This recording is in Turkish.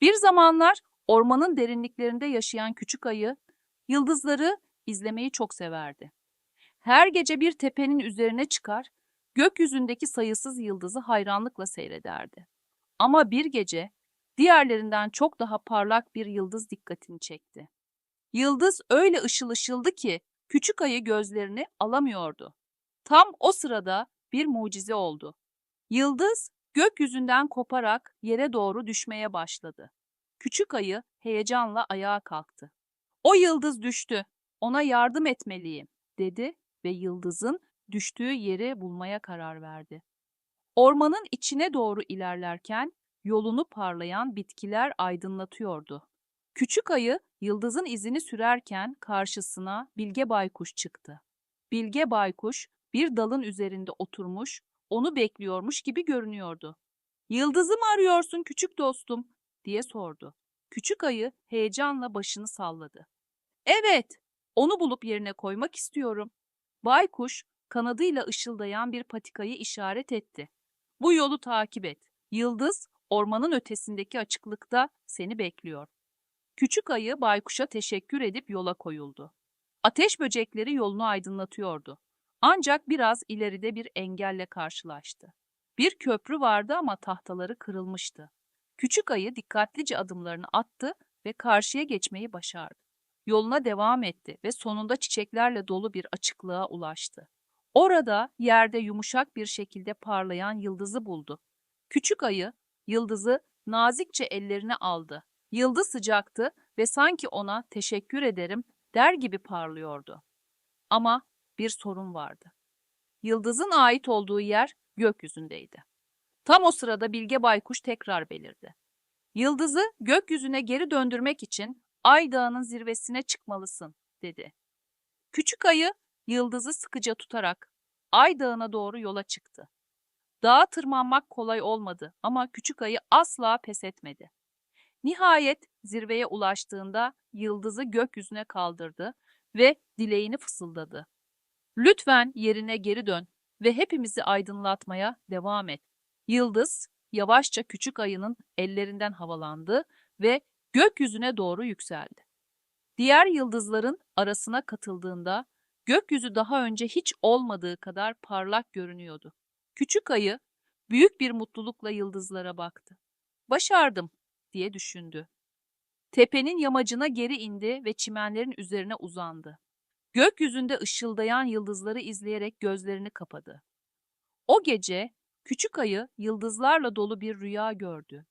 Bir zamanlar ormanın derinliklerinde yaşayan küçük ayı yıldızları izlemeyi çok severdi. Her gece bir tepenin üzerine çıkar, gökyüzündeki sayısız yıldızı hayranlıkla seyrederdi. Ama bir gece diğerlerinden çok daha parlak bir yıldız dikkatini çekti. Yıldız öyle ışıl ışıldı ki küçük ayı gözlerini alamıyordu. Tam o sırada bir mucize oldu. Yıldız gökyüzünden koparak yere doğru düşmeye başladı. Küçük ayı heyecanla ayağa kalktı. O yıldız düştü. Ona yardım etmeliyim, dedi ve yıldızın düştüğü yeri bulmaya karar verdi. Ormanın içine doğru ilerlerken yolunu parlayan bitkiler aydınlatıyordu. Küçük ayı yıldızın izini sürerken karşısına Bilge Baykuş çıktı. Bilge Baykuş bir dalın üzerinde oturmuş, onu bekliyormuş gibi görünüyordu. Yıldızı mı arıyorsun küçük dostum? diye sordu. Küçük ayı heyecanla başını salladı. Evet, onu bulup yerine koymak istiyorum. Baykuş kanadıyla ışıldayan bir patikayı işaret etti. Bu yolu takip et. Yıldız ormanın ötesindeki açıklıkta seni bekliyor. Küçük ayı baykuşa teşekkür edip yola koyuldu. Ateş böcekleri yolunu aydınlatıyordu. Ancak biraz ileride bir engelle karşılaştı. Bir köprü vardı ama tahtaları kırılmıştı. Küçük ayı dikkatlice adımlarını attı ve karşıya geçmeyi başardı. Yoluna devam etti ve sonunda çiçeklerle dolu bir açıklığa ulaştı. Orada yerde yumuşak bir şekilde parlayan yıldızı buldu. Küçük ayı yıldızı nazikçe ellerine aldı. Yıldız sıcaktı ve sanki ona teşekkür ederim der gibi parlıyordu. Ama bir sorun vardı. Yıldızın ait olduğu yer gökyüzündeydi. Tam o sırada Bilge Baykuş tekrar belirdi. Yıldızı gökyüzüne geri döndürmek için Ay Dağı'nın zirvesine çıkmalısın, dedi. Küçük ayı yıldızı sıkıca tutarak Ay Dağı'na doğru yola çıktı. Dağa tırmanmak kolay olmadı ama küçük ayı asla pes etmedi. Nihayet zirveye ulaştığında yıldızı gökyüzüne kaldırdı ve dileğini fısıldadı. Lütfen yerine geri dön ve hepimizi aydınlatmaya devam et. Yıldız yavaşça küçük ayının ellerinden havalandı ve gökyüzüne doğru yükseldi. Diğer yıldızların arasına katıldığında gökyüzü daha önce hiç olmadığı kadar parlak görünüyordu. Küçük ayı büyük bir mutlulukla yıldızlara baktı. Başardım diye düşündü. Tepenin yamacına geri indi ve çimenlerin üzerine uzandı. Gökyüzünde ışıldayan yıldızları izleyerek gözlerini kapadı. O gece küçük ayı yıldızlarla dolu bir rüya gördü.